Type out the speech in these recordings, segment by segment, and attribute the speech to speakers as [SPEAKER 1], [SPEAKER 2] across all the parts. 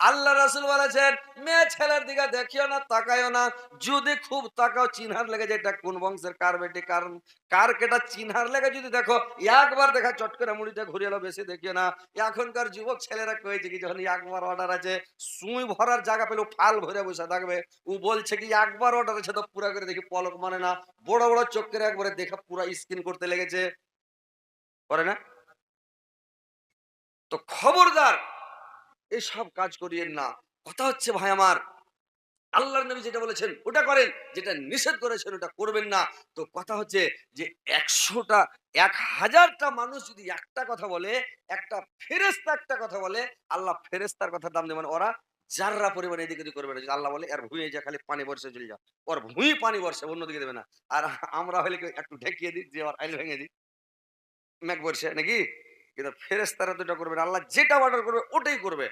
[SPEAKER 1] আল্লাহ রাসুল বলেছেন, মেয়ে ছেলের দিকে দেখিও না, তাকাইও না। যদি খুব তাকাও, চিনহার লেগে যায়। এটা কোন বংশের কার বেটি, কার কার কেটা চিনহার লেগে যদি দেখো, একবার দেখা চট করে মুড়িটা ঘুরে এলো, বেশি দেখিও না। এখনকার যুবক ছেলেরা কয়েছে কি, যখন একবার অর্ডার আছে, সুই ভরার জায়গা পেলেও ফাল ভরে বসে থাকবে। ও বলছে কি, একবার অর্ডার আছে তো পুরা করে দেখি, পলক মানে না। বড় বড় চোখ করে একবারে দেখা পুরা স্ক্রিন করতে লেগেছে। করে না? তো খবরদার এসব কাজ করিয়েন না। কথা হচ্ছে ভাই আমার, আল্লাহর নবী যেটা বলেছেন ওটা করেন, যেটা নিষেধ করেছেন ওটা করবেন না। তো কথা হচ্ছে যে একশোটা, এক হাজারটা মানুষ যদি একটা কথা বলে, একটা ফেরেস্তা একটা কথা বলে, আল্লাহ ফেরেস্তার কথা দাম দেবেন। ওরা যাররা পরিমাণে এদিকে করবে না। আল্লাহ বলে আর ভুঁয়ে যা খালি পানি বর্ষে চলে যাও। ওর ভুঁই পানি বর্ষে, অন্যদিকে দেবে না। আর আমরা হলে একটু ঢেকিয়ে দিই, যে ওর আইল ভেঙে দিই। ম্যাক বর্ষে, নাকি? কিন্তু ফেরেস্তারা তো এটা করবে আল্লাহ যেটা অর্ডার করবে ওটাই করবে।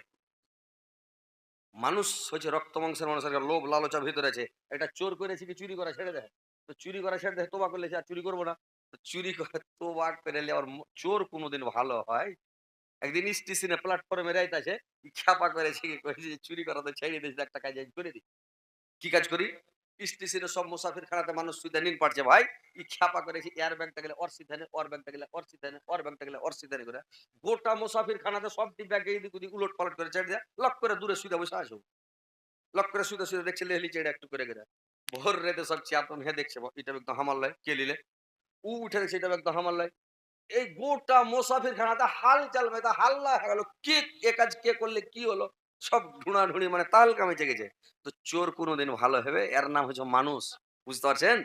[SPEAKER 1] মানুষ হচ্ছে রক্ত মাংসের মানুষের লোভ লালচা ভিতরে আছে। এটা চোর করেছে কি চুরি করা ছেড়ে দেয়। তো চুরি করা ছেড়ে দেয়, তোবা করলে আর চুরি করব না। চুরি করে, তোবা করে আর চোর কোনোদিন ভালো হয়? একদিন স্টেশনে প্ল্যাটফর্মে রাইতাছে খ্যাপা করেছে কি করেছে চুরি করা তো ছেড়ে দিয়েছে, একটা কাজ করে দিই। কি কাজ করি? স্টেশনে সব মুসাফির খানাতে মানুষ নিন পারছে ভাই। ই খ্যাপা ব্যাগটা গেলে অর সিধানে অর ব্যাগটা গেলে অর সিধানে অর ব্যাগটা গেলে অর সিধানে করে গোটা মুসাফির খানাতে সব ব্যাগে এদিক ওদিক উলট পালট করে ছেড়ে দেয়। করে দূরে বসে করে দেখছে লেহলি চেড়ে একটু করে করে ভোর রেতে সব চাপন হে দেখছে এটা একদম হামাল কে লিলে উ উঠে দেখছে এটা একদম হামাল এই গোটা মুসাফির খানাতে হাল চালবে তা হাল্লা হয়ে গেল। কে, এ কাজ কে করলে কি হলো? সব ঢুড়াঢুড়ি মানে তাল কামে গেছে। তো চোর কোনোদিন ভালো হবে? এর নাম হচ্ছে মানুষ। বুঝতে পারছেন?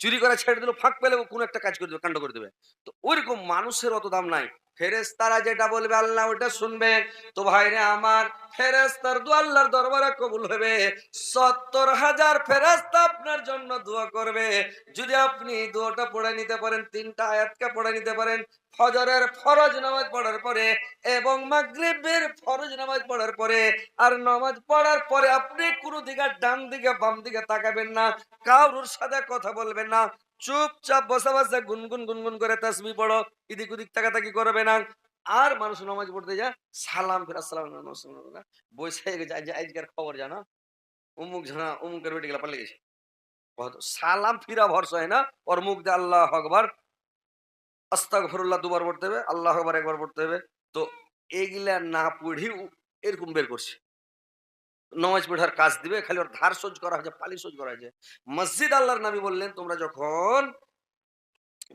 [SPEAKER 1] চুরি করা ছেড়ে দিল, ফাঁক পেলে কোনো একটা কাজ করে দেবে কাণ্ড করে দেবে। তো ওইরকম মানুষের অত দাম নাই। ফেরেস্তারা যেটা বলবে, আল্লাহ ওটা শুনবে। তো ভাইরে আমার ফেরেস্তার দু আল্লাহর দরবারে কবুল হবে। সত্তর হাজার ফেরেস্তা আপনার জন্য দোয়া করবে। যদি আপনি দোয়াটা পড়ে নিতে পারেন, তিনটা আয়াতকে পড়ে নিতে পারেন, ফজরের ফরজ নামাজ পড়ার পরে এবং মাগরিবের ফরজ নামাজ পড়ার পরে, আর নামাজ পড়ার পরে আপনি কোনো দিকে ডান দিকে বাম দিকে তাকাবেন না, কারোর সাথে কথা বলবেন না চুপচাপ বসে বসে গুনগুন গুনগুন করে তাসবি পড়ো, এদিক ওদিক তাকাতাকি করবে না। আর মানুষ নামাজ পড়তে যা সালাম ফির আসসালাম যে আজকের খবর জানো? উমুক জানা উমুকের বেটি গেলা পালিয়ে গেছে। সালাম ফিরা ভরসা হয় না, ওর মুখ দিয়ে আল্লাহ আকবার। আস্তাগফিরুল্লাহ দুবার পড়তে হবে, আল্লাহ আকবার একবার পড়তে হবে। তো এগুলা না পড়ি এরকম বের করছে। নমাজ পড়ার কাজ দিবে, খালি ওর ধার সহ্য করা হয়েছে, পালি সহ্য করা হয়েছে। মসজিদ আল্লাহর নবী বললেন, তোমরা যখন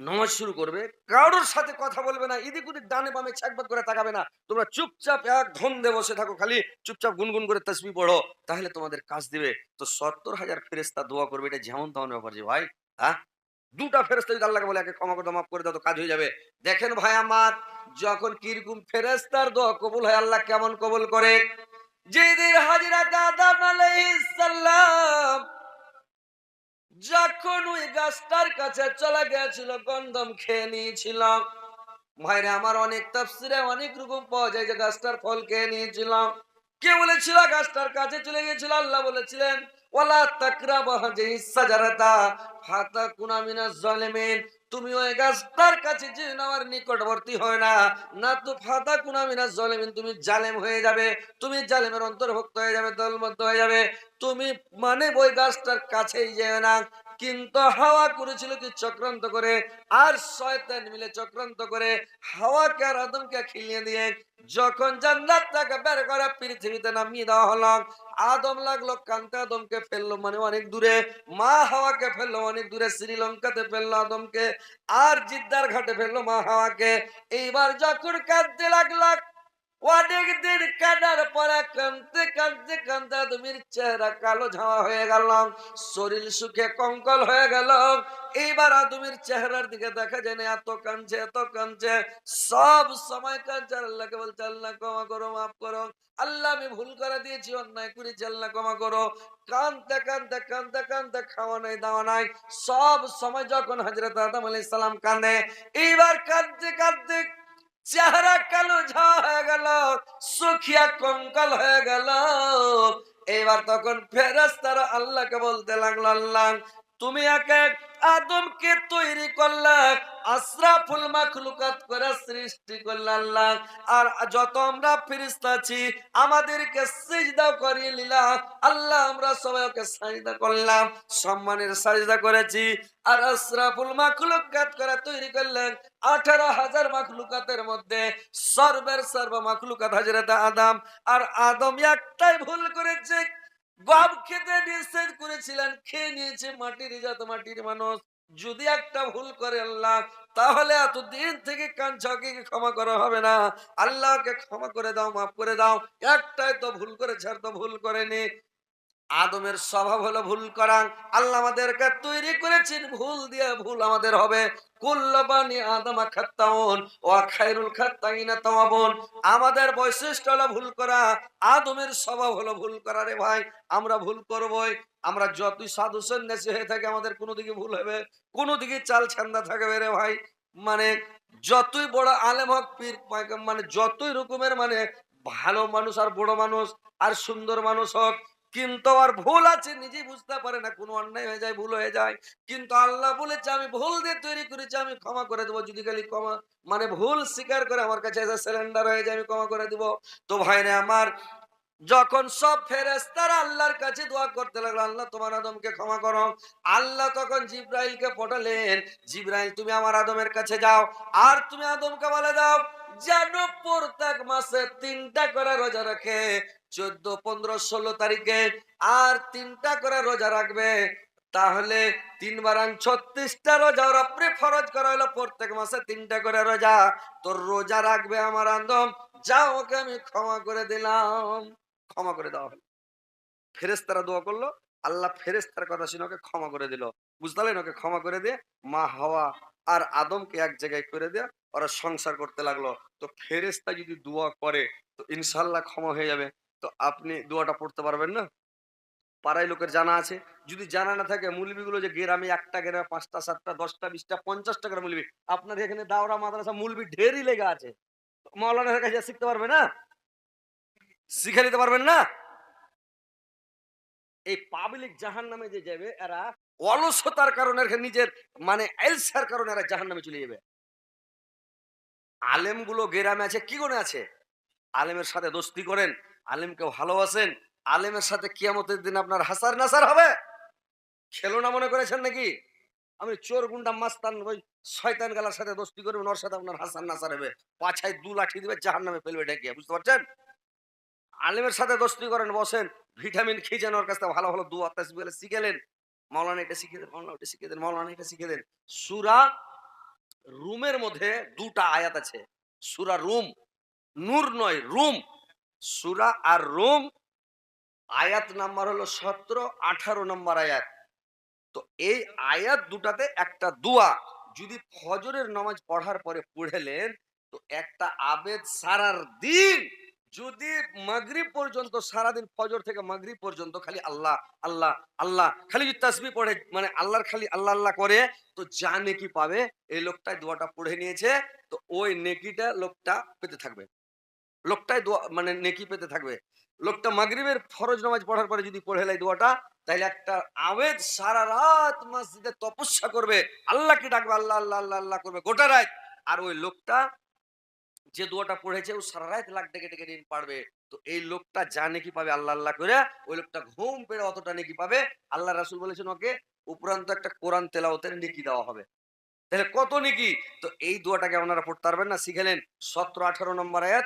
[SPEAKER 1] নমাজ শুরু করবে, কারোর সাথে কথা বলবে না, এদিক ওদিক ডানে বামে ছাকবাদ করে তাকাবে না। তোমরা চুপচাপ এক ধন্দে বসে থাকো, খালি চুপচাপ গুনগুন করে তসবি পড়ো, তাহলে তোমাদের কাজ দিবে। তো সত্তর হাজার ফেরেস্তা দোয়া করবে, এটা যেমন তেমন ব্যাপার যে, ভাই হ্যাঁ? দুটা ফেরেস্তা যদি আল্লাহকে বলে, একে ক্ষমা করে মাফ করে দাও, তো কাজ হয়ে যাবে। দেখেন ভাই আমার, যখন কীরকম ফেরেস্তার দোয়া কবুল হয়, আল্লাহ কেমন কবুল করে? যেদিন হাজিরাত আদম আলাইহিস সালাম যখন ওই গাছটার কাছে চলে গেছিল গন্ধম খেয়ে নিয়েছিল। ভাইরে, আমার অনেক তাফসিরে অনেক রকম পাওয়া যায় যে গাছটার ফল খেয়ে নিয়েছিলাম কে বলেছিল গাছটার কাছে চলে গিয়েছিল? আল্লাহ বলেছিলেন, ওয়ালা তাকরাবা হাজিহি সাজারাতা ফাতাকুনা মিনাজ জালিমিন। তুমি ওই গাছটার কাছে যে আমার নিকটবর্তী হয় না। না তো ফাতা কুনামিনা জলেমিন, তুমি জালেম হয়ে যাবে। তুমি জালেমের অন্তর্ভুক্ত হয়ে যাবে, দলবদ্ধ হয়ে যাবে। তুমি মানে ওই গাছটার কাছেই যেও না। কিন্তু হাওয়া করেছিল কি চক্রান্ত করে, আর শয়তান মিলে চক্রান্ত করে হাওয়াকে আর আদমকে খিলিয়ে দিয়ে যখন জান্নাত থেকে বের করে পৃথিবীতে নামিয়ে দেওয়া হলো, আদম লাগল, কান্তে আদমকে ফেলল মানে অনেক দূরে, মা হাওয়াকে ফেলল অনেক দূরে, শ্রীলঙ্কাতে ফেলল আদমকে, আর জিদ্দার ঘাটে ফেলল মা হাওয়াকে। এইবার যখন কাঁদতে লাগল অনেক দিন কানার পরে কানতে কানতে কানতে আদমির চেহারা কালো ঝাওয়া হয়ে গেল, শরীর সুখে কঙ্কল হয়ে গেল। এইবার আদমির চেহারার দিকে দেখা যায় না, এত কানছে এত কানছে। সব সময় আর আল্লাহকে বলছে, আল্লাহ ক্ষমা করো, মাফ করো। আল্লাহ আমি ভুল করে দিয়েছি, অন্যায় করেছি, আল্লাহ ক্ষমা করো। কানতে কানতে কানতে কানতে খাওয়া নাই, দাওয়া নাই। সব সময় যখন হজরত আদম আলাইহিস সালাম কান্দে এইবার কাঁদতে কাঁদতে চেহারা কালো ঝা হয়ে গেল সুখিয়া কঙ্কাল হয়ে গেল। এবার তখন ফেরেস্তারা আল্লাহকে বলতে লাগল, আল্লাহ তুমি একে আদমকে তৈরি করলা, আশরাফুল মাখলুকাত করে সৃষ্টি করলে আর যত আমরা ফিরিস্তা আছি, আমাদেরকে সিজদা করিয়ে নিলা। আল্লাহ, আমরা সবাই ওকে সাজদা করলাম, সম্মানের সাজদা করেছি। আর আশরাফুল মাখলুকাত করে তৈরি করলেন আঠারো হাজার মাখলুকাতের মধ্যে সর্বের সর্ব মাখলুকাত হাজরত আদম। আর আদম একটাই ভুল করেছে গম খেতে নিষেধ করেছিলেন, খেয়ে নিয়েছে মাটির জাত, মাটির মানুষ। যদি একটা ভুল করে আল্লাহ, তাহলে এতদিন থেকে কাঞ্চাকে ক্ষমা করা হবে না। আল্লাহকে ক্ষমা করে দাও, মাফ করে দাও। একটাই তো ভুল করেছে, আর তো ভুল করেনি। আদমের স্বভাব হলো ভুল করা। আল্লাহ আমাদেরকে তৈরি করেছেন, ভুল দিয়ে ভুল আমাদের হবে। আমাদের বৈশিষ্ট্য হলো ভুল করা। আদমের স্বভাব হলো ভুল করা রে ভাই। আমরা ভুল করবই। আমরা যতই সাধু সন্ন্যাসী হয়ে থাকি, আমাদের কোনো দিকে ভুল হবে। কোনো দিকে চাল ছান্দা থাকবে রে ভাই। মানে যতই বড় আলেম হক, পীর মানে যতই রকমের মানে ভালো মানুষ আর বড় মানুষ আর সুন্দর মানুষ হোক কিন্তু আর ভুল আছে, নিজেই বুঝতে পারে না, কোনো অন্যায় হয়ে যায়, ভুল হয়ে যায়। কিন্তু আল্লাহ বলেছে, আমি ভুল দিয়ে তৈরি করেছি, আমি ক্ষমা করে দেবো। যদি খালি ক্ষমা মানে ভুল স্বীকার করে আমার কাছে এসে সিলিন্ডার হয়ে যায়, আমি ক্ষমা করে দিব। তো ভাইরে আমার, যখন সব ফেরেস্তারা আল্লাহর কাছে দোয়া করতে লাগল, আল্লাহ তোমার আদমকে ক্ষমা করো। আল্লাহ তখন জিব্রাইলকে পটালেন, জিব্রাইল, তুমি আমার আদমের কাছে যাও, আর তুমি আদমকে বলে দাও, যেন প্রত্যেক মাসে তিনটা করে রোজা রাখে চোদ্দ, পনেরো, ষোলো তারিখে আর তিনটা করে রোজা রাখবে, তাহলে তিনবার ছত্রিশটা রোজা ওর আপনি ফরজ করা হলো, প্রত্যেক মাসে তিনটা করে রোজা। তোর রোজা রাখবে আমার আদম, যা ওকে আমি ক্ষমা করে দিলাম। ক্ষমা করে দেওয়া হলো। ফেরেস্তারা দোয়া করল, আল্লাহ ফেরেস্তার কথা শুনে ওকে ক্ষমা করে দিল। বুঝতে ওকে ক্ষমা করে দিয়ে মা হাওয়া আর আদমকে এক জায়গায় করে দিয়ে ওরা সংসার করতে লাগল। তো ফেরেস্তা যদি দোয়া করে, তো ইনশাল্লাহ ক্ষমা হয়ে যাবে। তো আপনি দোয়াটা পড়তে পারবেন না। পাড়ায় লোকের জানা আছে। যদি জানা না থাকে মুলবিগুলো যে গ্রামে একটা গ্রামে পাঁচটা, সাতটা, দশটা, বিশটা, পঞ্চাশটা করে মুলবি আপনার এখানে দাওরা, মাদ্রাসা মুলবি ঢেরই লেগে আছে। মৌলানার কাছে শিখতে পারবে না? শিখে নিতে পারবেন না? এই পাবলিক জাহান নামে যে যাবে, এরা অলসতার কারণে নিজের মানে এলসার কারণে এরা জাহান নামে চলে যাবে। আলেমগুলো গেরামে আছে, কি গুণে আছে? আলেমের সাথে দোস্তি করেন। আলেমকে ভালোবাসেন। আলেমের সাথে কিয়ামতের দিন আপনার হাসার নাসার হবে? খেলো না মনে করেছেন নাকি? আমি চোর গুন্ডা মাস্তান ওই শয়তান গালার সাথে দোস্তি করবেন ওর সাথে আপনার হাসান নাসার হবে। পাছায় দু লাঠি দিবে জাহান নামে ফেলবে ডেকে বুঝতে পারছেন? আলেমের সাথে দোস্তি করেন, বসেন। ভিটামিন খেয়েছেন ওর কাছ ভালো ভালো দু আত্মাস বলে শিখেলেন মৌলানা এটা শিখে দেন মৌলানা এটা শিখে দেন মৌলানা এটা শিখে দেন। সুরা রুমের মধ্যে দুটা আয়াত আছে। সুরা রুম, নূর নয়, রুম। সুরা আর রুম, আয়াত নাম্বার হলো সতেরো, আঠারো নম্বর আয়াত। তো এই আয়াত দুটাতে একটা দোয়া। যদি ফজরের নামাজ পড়ার পরে পড়েলেন তো একটা আবেদ সারার দিন, যদি মাগরিব পর্যন্ত, সারাদিন ফজর থেকে মাগরিব পর্যন্ত খালি আল্লাহ আল্লাহ আল্লাহ, খালি যদি তাসবি পড়ে মানে আল্লাহর খালি আল্লাহ আল্লাহ করে, তো যা নেকি পাবে, এই লোকটাই দোয়াটা পড়ে নিয়েছে, তো ওই নেকিটা লোকটা পেতে থাকবে। লোকটাই দোয়া মানে নেকি পেতে থাকবে। লোকটা মাগরিবের ফরজ নামাজ পড়ার পরে যদি পড়ে লাই দোয়াটা তাহলে একটা আবেদ সারা রাত মসজিদে তপস্যা করবে। আল্লাহকে ডাকবে? আল্লাহ আল্লাহ আল্লাহ আল্লাহ করবে গোটা রাত। আর ওই লোকটা যে দোয়াটা পড়েছে, ও সারা রাত লাখ ডেকে ডেকে দিন পারবে। তো এই লোকটা যা নাকি পাবে আল্লাহ আল্লাহ করে, ওই লোকটা ঘুম পেড়ে অতটা নাকি পাবে। আল্লাহ রাসুল বলেছেন ওকে, উপরান্ত একটা কোরআন তেলাওতের নেকি দেওয়া হবে। তাহলে কত নেকি? তো এই দোয়াটাকে আপনারা পড়তে পারবেন না শিখেলেন সতেরো আঠারো নম্বর আয়াত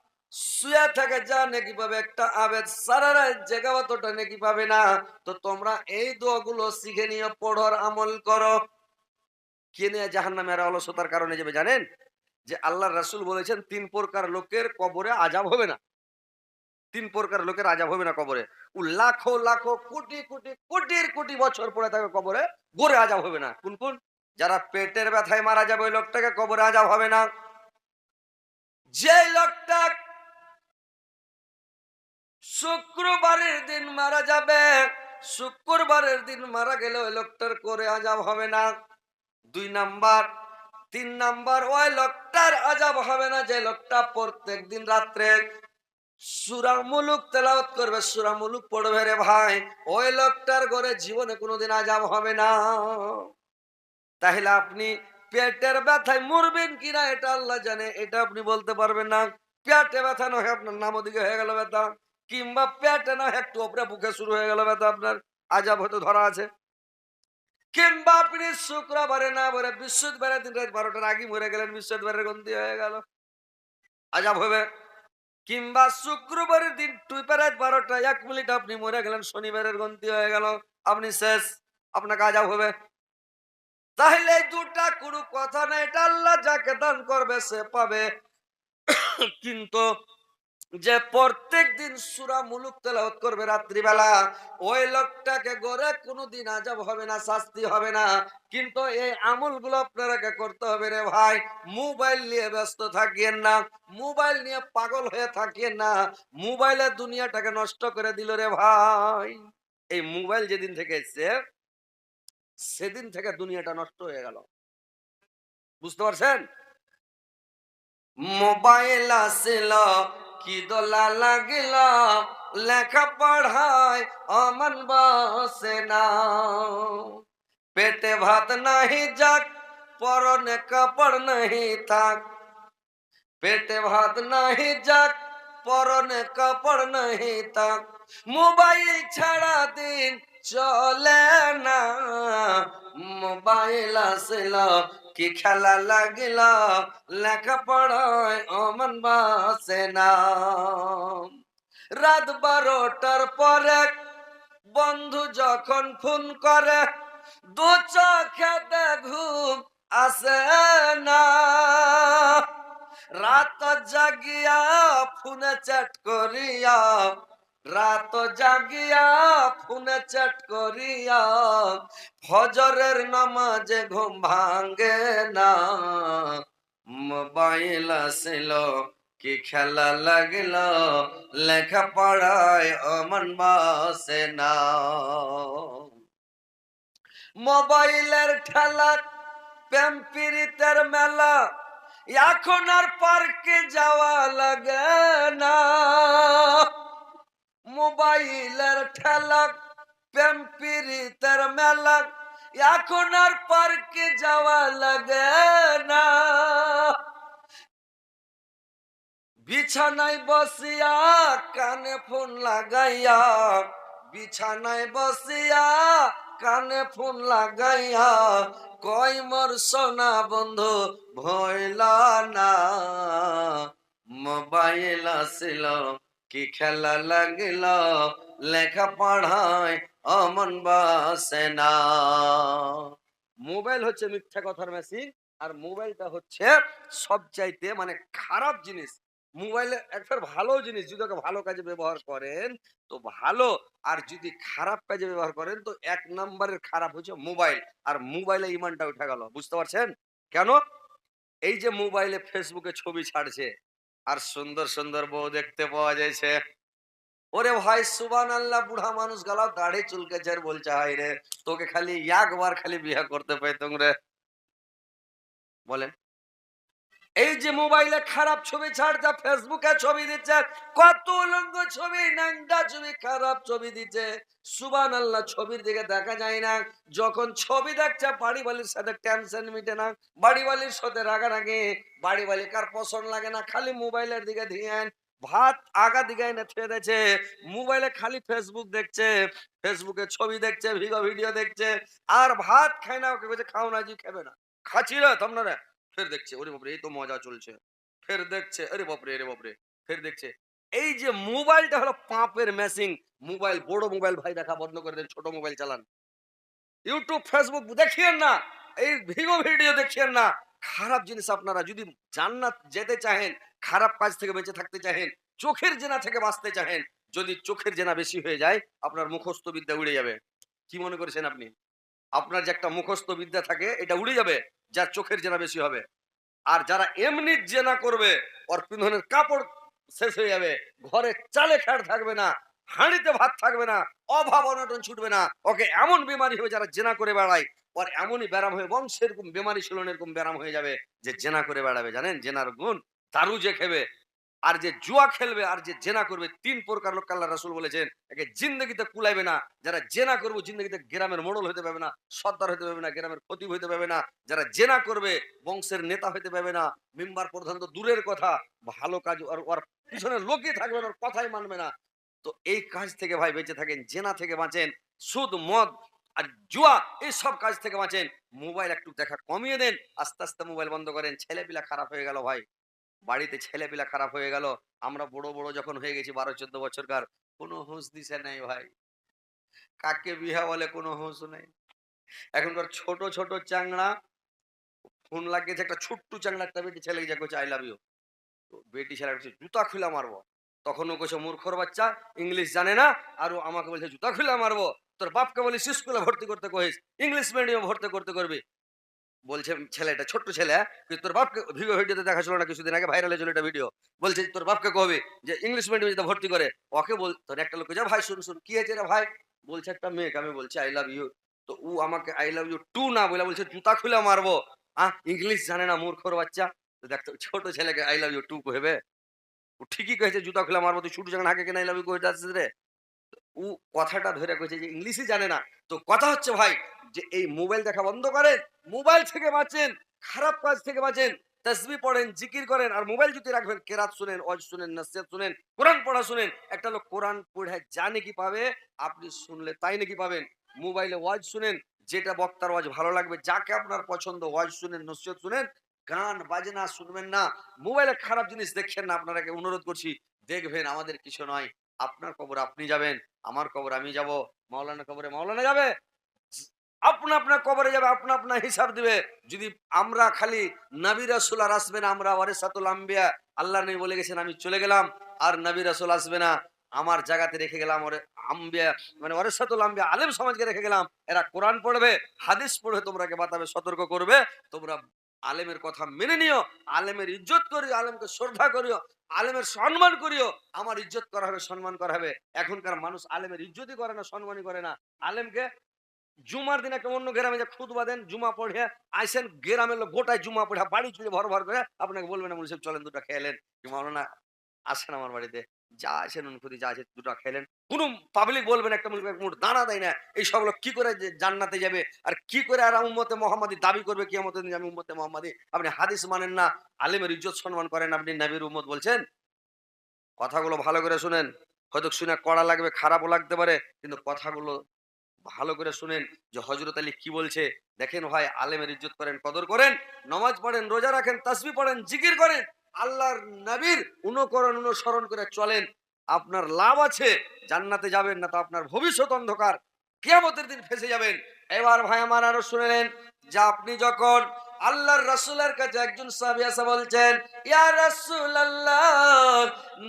[SPEAKER 1] শুয়ে থেকে যা নাকি পাবে, একটা আবেদ সারা রাত জেগা অতটা নাকি পাবে না। তো তোমরা এই দোয়াগুলো শিখে নিয়ে পড়ার আমল করো। কে নিয়ে জাহান নামে অলসতার কারণে যাবে জানেন? যে আল্লাহ রাসুল বলেছেন, তিন প্রকার লোকের কবরে আজাব হবে না। তিন প্রকার লোকের আজাব হবে না কবরে। ও লাখো লাখো, কোটি কোটি, কোটির কোটি বছর পরে থাকে কবরে গোরে আজাব হবে না। কোন কোন? যারা পেটের ব্যথায় মারা যাবে, ওই লোকটাকে কবরে আজাব হবে না। যে লোকটা শুক্রবারের দিন মারা যাবে। শুক্রবারের দিন মারা গেলে ওই লোকটার করে আজাব হবে না। দুই নাম্বার। তিন নাম্বার, ওই লোকটার আজাব হবে না যে লোকটা প্রত্যেক দিন রাত্রে সুরা মুলুক তেলাওয়াত করবে, সুরা মুলুক পড়বে রে ভাই। ওই লোকটার ঘরে জীবনে কোনোদিন আজাব হবে না। তাহলে আপনি পেটের ব্যথায় মরবেন কিনা এটা আল্লাহ জানে, এটা আপনি বলতে পারবেন না। পেটে ব্যথা নয়, আপনার নাম ওদিকে হয়ে গেল ব্যথা। কিংবা পেটে না একটু ওপরে বুকে শুরু হয়ে গেল ব্যথা আপনার। আজাব হয়তো ধরা আছে। কিংবা আপনি শুক্রবারে না বলে বৃহস্পতিবারে দিন রাত বারোটার আগে মরে গেলেন, বৃহস্পতিবারের গন্তি হয়ে গেল। আজাব হবে। কিংবা শুক্রবারের দিন টুইপে রাত বারোটা এক মিনিট আপনি মরে গেলেন, শনিবারের গন্তি হয়ে গেল। আপনি শেষ। আপনাকে আজাব হবে। তাহলে দুটা কোনো কথা না, এটা আল্লাহ যাকে দান করবে সে পাবে। কিন্তু যে প্রত্যেক দিন সুরা মুলুক তেলাওয়াত করবে রাত্রিবেলা, ওই লোকটাকে গড়ে কোনোদিন আজাব হবে না, শাস্তি হবে না। কিন্তু এই আমলগুলো আপনারাকে করতে হবে রে ভাই। মোবাইল নিয়ে ব্যস্ত থাকিয়েন না, মোবাইল নিয়ে পাগল হয়ে থাকিয়েন না, মোবাইলে দুনিয়াটাকে নষ্ট করে দিল রে ভাই। এই মোবাইল যেদিন থেকে এসছে, সেদিন থেকে দুনিয়াটা নষ্ট হয়ে গেল। বুঝতে পারছেন? মোবাইল আসিল কি দোলা লাগিল? লেখা পড়ায় অমন বসে না পেটে ভাত নাহি যাক, পরনে কাপড় নাহি থাক। পেটে ভাত নাহি যাক, পরনে কাপড় নাহি থাক। মোবাইল ছাড়া দিন চলে না। মোবাইল আসিল, কি খেলা লাগিল? লেখাপড়ায় অমন বাসে না। রাত বারোটার পরে বন্ধু যখন ফোন করে, দু চোখে ঘুম আসে না। রাত জাগিয়া ফোনে চ্যাট করিয়া রাত জাগিয়া ফোনে চ্যাট করিয়া ফজরের নামাজে ঘুম ভাঙ্গে না। মোবাইল আসিল, কি খেলা লাগল, লেখা পড়ায় অমন বাসে না। মোবাইলের ঠেলা, প্রেম পীড়িতের মেলা, এখন আর পার্কে যাওয়া লাগে না। মোবাইলের ঠেলা প্রেম পীড়িতের মেলা এখন আর পার্কে যাওয়া লাগে না। বিছানায় বসিয়া কানে ফোন লাগাইয়া, বিছানায় বসিয়া কানে ফোন লাগাইয়া, কই মোর সোনা বন্ধু ভইলা না। মোবাইল আসিল কি খেলা লাগিল? লেখা পড়ায় অমন বাসে না। মোবাইল হচ্ছে মিথ্যা কথার মেশিন আর মোবাইলটা হচ্ছে সবচাইতে মানে খারাপ জিনিস। মোবাইলে একটা ভালো জিনিস, যদি ওকে ভালো কাজে ব্যবহার করেন, তো ভালো। আর যদি খারাপ কাজে ব্যবহার করেন, তো এক নম্বরের খারাপ হচ্ছে মোবাইল। আর মোবাইলে ইমানটা উঠে গেল, বুঝতে পারছেন? কেন? এই যে মোবাইলে ফেসবুকে ছবি ছাড়ছে আর সুন্দর সুন্দর বউ দেখতে পাওয়া যাইছে। ওরে ভাই সুবান আল্লাহ বুড়া মানুষ গালা দাড়ি চুলকেছে আর বলছে হাই রে, তোকে খালি একবার খালি বিয়ে করতে পাই রে। বলেন। এই যে মোবাইলে খারাপ ছবি ছাড়ছে ফেসবুকে ছবি দিচ্ছে, কত উলঙ্গ ছবি নাংটা ছবি, খারাপ ছবি দিচ্ছে। সুবান আল্লাহ ছবির দিকে দেখা যায় না। যখন ছবি দেখছে বাড়ি বালির সাথে টেনশন মিটে না। বাড়ি বালির সাথে রাগারাগি বাড়ি বালি কার পছন্দ লাগে না, খালি মোবাইলের দিকে ধিয়ান ভাত আগা দিকে এনে থুয়ে দিয়েছে। মোবাইলে খালি ফেসবুক দেখছে ফেসবুকে ছবি দেখছে, ভিডিও ভিডিও দেখছে। আর ভাত খায় না, ওকে বলছে, খাও না জি খাবে না। খাচ্ছি রে, তোমরা ফের দেখছে, ওরে বাপরে, এই তো মজা চলছে। ফের দেখছে, আরে বাপরে আরে বাপরে। ফের দেখছে, এই যে মোবাইলটা হলো পাপের মেশিন মোবাইল, বড় মোবাইল, ভাই, দেখা বন্ধ করে দেন, ছোট মোবাইল চালান। ইউটিউব ফেসবুক দেখিয়েন না, এই ভিডিও ভিডিও দেখিয়েন না। খারাপ জিনিস আপনারা, যদি জান্নাত যেতে চাহেন, খারাপ কাজ থেকে বেঁচে থাকতে চাহেন, চোখের জেনা থেকে বাঁচতে চাহেন, যদি চোখের জেনা বেশি হয়ে যায়, আপনার মুখস্থ বিদ্যা উড়ে যাবে। কি মনে করেছেন আপনি? আপনার যে একটা মুখস্থ বিদ্যা থাকে, এটা উড়ে যাবে। যার চোখের জেনা বেশি হবে। আর যারা এমনি জেনা করবে, ওর কাপড় শেষ হয়ে যাবে। ঘরে চালে খাট থাকবে না, হাঁড়িতে ভাত থাকবে না, অভাব অনটন ছুটবে না। ওকে এমন বিমারি হবে যারা জেনা করে বেড়ায়, ওর এমনই ব্যারাম হয়ে বংশ এরকম বেমারি ছিল এরকম ব্যারাম হয়ে যাবে যে জেনা করে বেড়াবে। জানেন? জেনার গুণ তারু যে খেবে। আর যে জুয়া খেলবে, আর যে জেনা করবে, তিন প্রকার লোক আল্লাহ রাসুল বলেছেন, একে জিন্দগিতে কুলাইবে না, যারা জেনা করব জিন্দগিতে গ্রামের মোড়ল হতে পারবে না, সর্দার হতে পারবে না, গ্রামের ক্ষতি হতে পারবে না, যারা জেনা করবে, বংশের নেতা হতে পারবে না, মেম্বার প্রধান তো দূরের কথা, ভালো কাজ ওর পিছনে লোকই থাকবে না, ওর কথাই মানবে না। তো এই কাজ থেকে ভাই বেঁচে থাকেন, জেনা থেকে বাঁচেন, সুদ, মদ আর জুয়া, এই সব কাজ থেকে বাঁচেন। মোবাইল একটু দেখা কমিয়ে দেন, আস্তে আস্তে মোবাইল বন্ধ করেন, ছেলেপিলা খারাপ হয়ে গেল ভাই। বাড়িতে ছেলেপিলা খারাপ হয়ে গেল, আমরা বড় বড় যখন হয়ে গেছি বারো, চোদ্দ বছরকার, কোনো হুঁশ দিছে নেই ভাই। কাকে বিহা বলে কোনো হুঁশ নেই। এখনকার ছোট ছোট চাংড়া ফোন লাগিয়েছে, একটা ছোট্ট চাংড়া একটা বেটি ছেলে যা করছে আই লাভ ইউ বেটি ছেলে বলছে জুতা খুলে মারবো। তখন ও কইছে, মূর্খর বাচ্চা, ইংলিশ জানে না, আর ও আমাকে বলছে, জুতা খুলে মারবো। তোর বাপকে বলিস, স্কুলে ভর্তি করতে কহিস ইংলিশ মিডিয়ামে ভর্তি করতে করবি। বলছে ছেলেটা ছোট্ট ছেলে কি তোর বাপকে ভিডিও ভিডিওতে দেখা ছিল না কিছুদিন আগে ভাইরাল হয়েছিল এটা ভিডিও বলছে, তোর বাপকে কবে যে ইংলিশ মিডিয়ামে যেতে ভর্তি করে। ওকে বল, তোর একটা লোক যা, ভাই, শুন শুন, কি হয়েছে রে ভাই? বলছে, একটা মেয়েকে আমি বলছি আই লাভ ইউ তো ও আমাকে আই লাভ ইউ টু না, বলে বলছে, জুতা খুলে মারবো। আহ ইংলিশ জানে না, মূর্খর বাচ্চা। তো দেখ, তো ছোট ছেলেকে আই লাভ ইউ টু কহেবে ও ঠিকই কয়েছে জুতা খুলে মারবো, তুই ছুটু যখন আগে কেন আই লাভ ইউ কয়ে যাচ্ছিস রে? ও কথাটা ধরে কয়েছে যে ইংলিশই জানে না। তো কথা হচ্ছে ভাই যে এই মোবাইল দেখা বন্ধ করেন, মোবাইল থেকে বাঁচেন, খারাপ কাজ থেকে বাঁচেন, তসবি পড়েন, জিকির করেন, আর মোবাইল যদি রাখবেন, কেরাত শুনেন, অজ শুনেন নসিহত শুনেন, কোরআন পড়া শুনেন। একটা লোক কোরআন পড়ে যা নাকি পাবে, আপনি শুনলে তাই নাকি পাবেন। মোবাইলে ওয়াজ শুনেন, যেটা বক্তার ওয়াজ ভালো লাগবে, যাকে আপনার পছন্দ, ওয়াজ শুনেন নসিহত শুনেন, গান, বাজনা শুনবেন না। মোবাইলে খারাপ জিনিস দেখছেন না আপনারাকে অনুরোধ করছি, দেখবেন আমাদের কিছু নয়। আপনার কবর আপনি যাবেন, আমার কবর আমি যাব, মাওলানা কবরে মাওলানা যাবে। আপনা আপনার কবরে যাবে, আপনা আপনা হিসাব দিবে। যদি আমরা খালি নবী রাসূল আসবে না, আমরা ওয়ারিসাতুল আম্বিয়া আল্লাহ নেই বলে গেছেন, আমি চলে গেলাম, আর নবী রাসূল আসবে না, আমার জায়গাতে রেখে গেলাম ওরে আম্বিয়া মানে ওয়ারিসাতুল আম্বিয়া, আলেম সমাজকে রেখে গেলাম। এরা কোরআন পড়বে, হাদিস পড়বে, তোমরাকে বাতাবে সতর্ক করবে, তোমরা আলেমের কথা মেনে নিও, আলেমের ইজ্জত করিও, আলেমকে শ্রদ্ধা করিও, আলেমের সম্মান করিও। আমার ইজ্জত করা হবে, সম্মান করা হবে। এখনকার মানুষ আলেমের ইজ্জতই করে না, সম্মানই করে না। আলেমকে জুমার দিন একটা অন্য গ্রামে যে খুদবা দেন, জুমা পড়ে আইসেন গ্রামের লোক, গোটায় জুমা পড়ে বাড়ি চুলে ভর ভর করে, আপনাকে বলবেন না বলছেন চলেন দুটো খেলেন মাওলানা, আসেন আমার বাড়িতে। যা আছেন অনুভূতি যা আছে দুটো খেলেন। কোনো পাবলিক বলবেন একটা মুখ মুঠ দাঁড়া দেয় না। এই সব লোক কি করে জান্নাতে যাবে? আর কি করে আর উম্মতে মোহাম্মদী দাবি করবে কি আমাদের আমি উম্মতে মোহাম্মদী? আপনি হাদিস মানেন না, আলেমের ইজ্জত সম্মান করেন আপনি নবীর উম্মত বলছেন? কথাগুলো ভালো করে শুনেন। হয়তো শুনে কড়া লাগবে, খারাপও লাগতে পারে, কিন্তু কথাগুলো ভালো করে শুনেন যে হজরত আলী কি বলছে? দেখেন ভাই, আলেমের ইজ্জত করেন, কদর করেন, নমাজ পড়েন, রোজা রাখেন, তাসবি পড়েন, জিকির করেন। আল্লাহর নবীর অনুকরণ অনুসরণ করে চলেন। আপনার লাভ আছে, জান্নাতে যাবেন না তো আপনার ভবিষ্যৎ অন্ধকার কিয়ামতের দিন ফেসে যাবেন। এবার ভাই আমার আরও শুনেলেন যে আপনি যখন আল্লাহর রাসূলের কাছে একজন সাহাবী এসে বলছেন, ইয়া রাসূলুল্লাহ,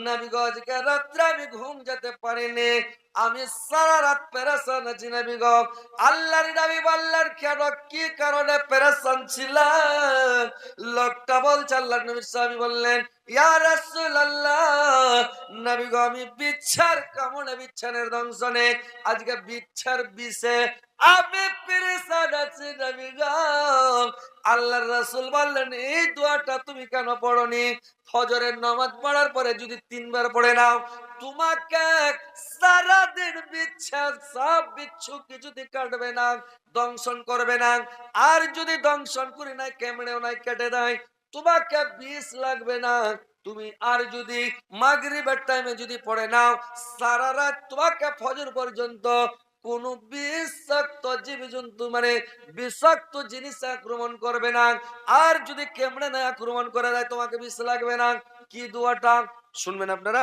[SPEAKER 1] নবী গো, আজকে রাত্রে আমি ঘুম যেতে পারিনি। আমি সারা রাত পেরেশান আছি নবী গো। আল্লাহর নবী বললেন কেন? কি কারণে পেরেশান ছিলেন? লোকটা বলছে, আল্লাহর নবী সাহাবী বললেন বিচ্ছানের দংশনে, আজকে বিচ্ছার আমি আছি নবী গো। আল্লাহর রাসূল বললেন, এই দোয়াটা তুমি কেন পড়নি? ফজরের নামাজ পড়ার পরে যদি তিনবার পড়ে নাও, তোমাকে সারাদিন বিচ্ছা সব বিচ্ছু কিছুতে কাটবে না, দংশন করবে না, আর যদি দংশন করি নাই, কেমনেও নাই, কেটে দেয় তোমাকে বিষ লাগবে না। তুমি আর যদি মাগরিবের টাইমে যদি পড়ে নাও, সারা রাত তোমাকে ফজর পর্যন্ত কোন বিষাক্ত জীবজন্তু মানে বিষাক্ত জিনিস আক্রমণ করবে না। আর যদি কেমনে না আক্রমণ করা যায়, তোমাকে বিষ লাগবে না। কি দোয়াটা? শুনবেন আপনারা?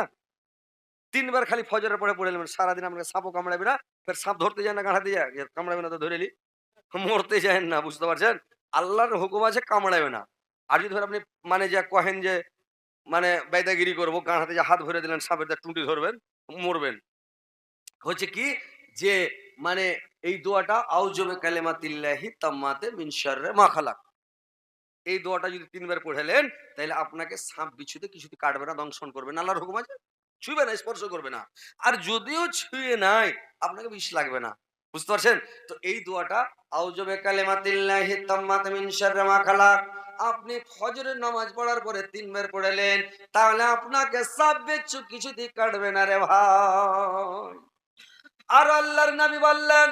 [SPEAKER 1] তিনবার খালি ফজরের পরে পড়ে নেবেন। সারাদিন আমাকে সাপও কামড়াবে না। ফের সাপ ধরতে যায় না কাঁড়াতে যায়? কামড়াবে না তো ধরে নি মরতে যায় না, বুঝতে পারছেন? আল্লাহর হুকুম আছে, কামড়াবে না। আর যদি ধর আপনি মানে যা কহেন যে মানে বেদাগিরি করব হাতে যে হাত ভরে দিলেন, সাপের টুটি ধরবেন, মরবেন। হচ্ছে কি? যে মানে এই দোয়াটা আউজবে কালেমাতিল্লাহি তাম্মাতে মিন শাররে মা খালাক। এই দোয়াটা যদি তিনবার পড়েলেন তাহলে আপনাকে সাপ বিচ্ছুতে কিছুতে কাটবে না, দংশন করবে না, আল্লাহর হুকুম আছে? ছুঁবে না, স্পর্শ করবে না। আর যদিও ছুঁয়ে নাই, আপনাকে বিষ লাগবে না। বুঝতে পারছেন? তো এই দোয়াটা আউজবে কালেমাতিল্লাহি তাম্মাত মা খালাক। আপনি ফজরের নামাজ পড়ার পরে তিনবার পড়লেন তাহলে আপনাকে সাপ বিচ্ছু কিছুতেই কাটবে না রে ভাই। আর আল্লাহর নবী বললেন,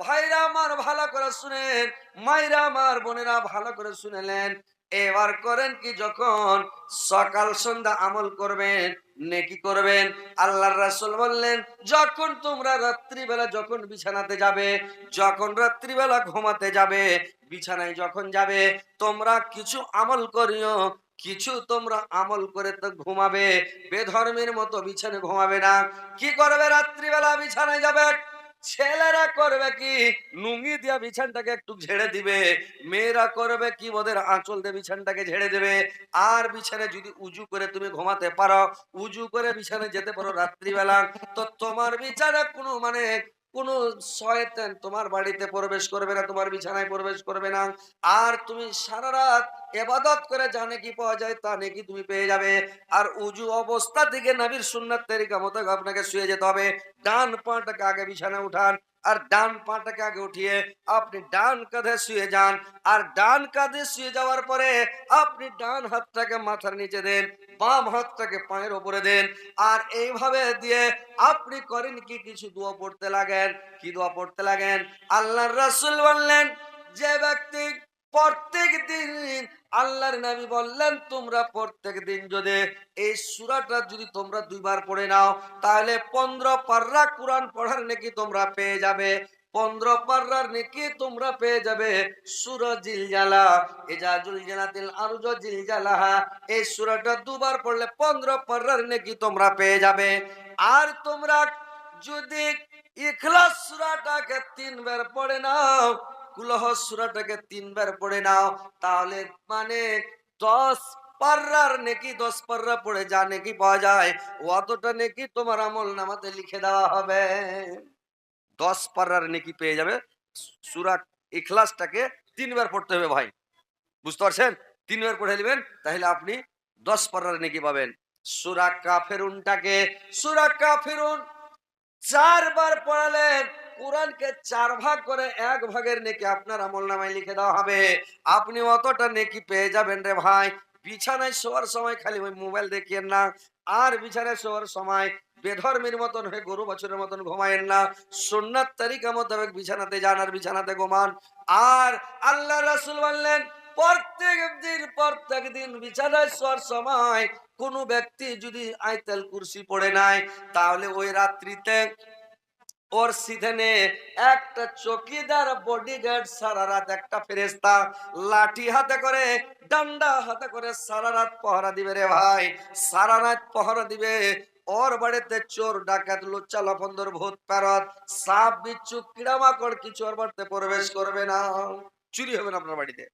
[SPEAKER 1] ভাইরা আমার ভালো করে শুনেন মাইরা আমার বোনেরা ভালো করে শুনেলেন। এবার করেন কি যখন সকাল সন্ধ্যা আমল করবেন, নেকি করবেন। আল্লাহর রাসুল বললেন, যখন তোমরা রাত্রিবেলা যখন বিছানাতে যাবে, যখন রাত্রিবেলা ঘুমাতে যাবে, বিছানায় যখন যাবে, তোমরা কিছু আমল করিও কিছু তোমরা আমল করে তো ঘুমাবে, বেধর্মের মতো বিছানে ঘুমাবে না। কি করবে রাত্রিবেলা বিছানায় যাবে? ছেলেরা করবে কি? লুঙ্গি দিয়া বিছানটাকে একটু ঝেড়ে দিবে। মেয়েরা করবে কি? ওদের আঁচল দিয়ে বিছানটাকে ঝেড়ে দেবে। আর বিছানে যদি উজু করে তুমি ঘুমাতে পারো, উজু করে বিছানে যেতে পারো রাত্রিবেলা, তো তোমার বিছানা কোনো মানে কোন শয়তান তোমার বাড়িতে প্রবেশ করবে না, তোমার বিছানায় প্রবেশ করবে না। আর তুমি সারা রাত এবাদত করে জানে কি পাওয়া যায়, তা নাকি তুমি পেয়ে যাবে। আর উজু অবস্থা থেকে নবীর সুন্নাত তরিকা মতো আপনাকে শুয়ে যেতে হবে। ডান পাটাকে আগে বিছানা উঠান, আর ডান পাটাকে আগে উঠিয়ে আপনি ডান কাঁধে শুয়ে যান। আর ডান কাঁধে শুয়ে যাওয়ার পরে আপনি ডান হাতটাকে মাথার নিচে দেন, বাম হাতটাকে পায়ের ওপরে দেন। আর এইভাবে দিয়ে আপনি করেন কি? কিছু দোয়া পড়তে লাগেন। কি দোয়া পড়তে লাগেন? আল্লাহর রাসূল বললেন, যে ব্যক্তি প্রত্যেক দিন আল্লাহর নবী বললেন, তোমরা প্রত্যেক দিন যদি এই সূরাটা যদি তোমরা দুইবার পড়ে নাও, তাহলে পনেরো পার্রা কোরআন পড়ার নাকি তোমরা পেয়ে যাবে। পনেরো পার্রার নাকি তোমরা পেয়ে যাবে। সুরা জিলজালা এজাজুল জানাতিল আরজ জিলজালাহা, এই সূরাটা দুবার পড়লে পনেরো পার্রার নাকি তোমরা পেয়ে যাবে। আর তোমরা যদি ইখলাস সূরাটাকে তিনবার পড়ে নাও কুলহ সূরাটাকে তিনবার পড়ে নাও, তাহলে মানে দশ পার্রার নেকি দশ পার্রা পড়ে যা নেকি পাওয়া যায় অতটা নেকি তোমার আমল নামাতে লিখে দেওয়া হবে। দশ পার্রার নেকি পেয়ে যাবে, সুরা ইখলাসটাকে তিনবার পড়তে হবে ভাই। বুঝতে পারছেন? তিনবার পড়ে নেবেন, তাহলে আপনি দশ পার্রার নেকি পাবেন। সুরা কাফেরুনটাকে, সুরা কাফেরুন চারবার পড়ালেন কোরআনকে চার ভাগ করে এক ভাগের নেকি আপনার আমল নামায় লিখে দেওয়া হবে। আপনি অতটা নেকি পেয়ে যাবেন রে ভাই। বিছানায় শোয়ার সময় খালি ওই মোবাইল দেখিয়েন না। আর বিছানায় শোয়ার সময় বেধর্মের মতন হয়ে গরু বছরের মতন ঘুমায়েন না। সুন্নাত তারিকা মোতাবেক বিছানাতে যান আর বিছানাতে ঘুমান। আর আল্লাহ রাসূল বললেন, প্রত্যেক দিন প্রত্যেক দিন বিছানায় শোয়ার সময় কোন ব্যক্তি যদি আয়তাল কুরসি পড়ে নাই, তাহলে ওই রাত্রিতে ওর সিধনে একটা চকিদার বডিগার্ড সারা রাত একটা ফেরেস্তা লাঠি হাতে করে, ডান্ডা হাতে করে সারা রাত পহরা দিবে রে ভাই। সারা রাত পহরা দিবে। ওর বাড়িতে চোর, ডাকাত, লুচ্চা, লফন্দর, ভূত প্যারত সাপ, বিচ্ছু, কিড়ামাকড় কিছু ওর বাড়িতে প্রবেশ করবে না। চুরি হবে না আপনার বাড়িতে।